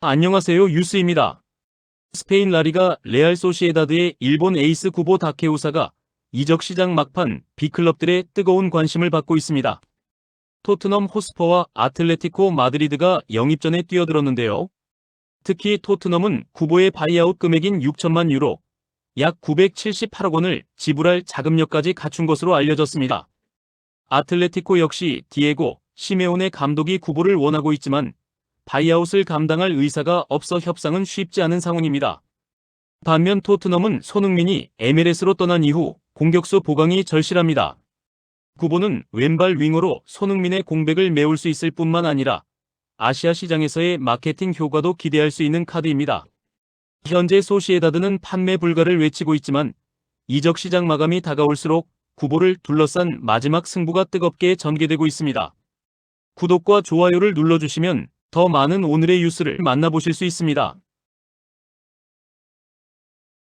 안녕하세요 유스입니다. 스페인 라리가 레알 소시에다드의 일본 에이스 구보 다케우사가 이적 시장 막판 B클럽들의 뜨거운 관심을 받고 있습니다. 토트넘 호스퍼와 아틀레티코 마드리드가 영입전에 뛰어들었는데요. 특히 토트넘은 구보의 바이아웃 금액인 6천만 유로, 약 978억 원을 지불할 자금력까지 갖춘 것으로 알려졌습니다. 아틀레티코 역시 디에고 시메온의 감독이 구보를 원하고 있지만 바이아웃을 감당할 의사가 없어 협상은 쉽지 않은 상황입니다. 반면 토트넘은 손흥민이 MLS로 떠난 이후 공격수 보강이 절실합니다. 구보는 왼발 윙어로 손흥민의 공백을 메울 수 있을 뿐만 아니라 아시아 시장에서의 마케팅 효과도 기대할 수 있는 카드입니다. 현재 소시에다드는 판매 불가를 외치고 있지만 이적 시장 마감이 다가올수록 구보를 둘러싼 마지막 승부가 뜨겁게 전개되고 있습니다. 구독과 좋아요를 눌러주시면 더 많은 오늘의 뉴스를 만나보실 수 있습니다.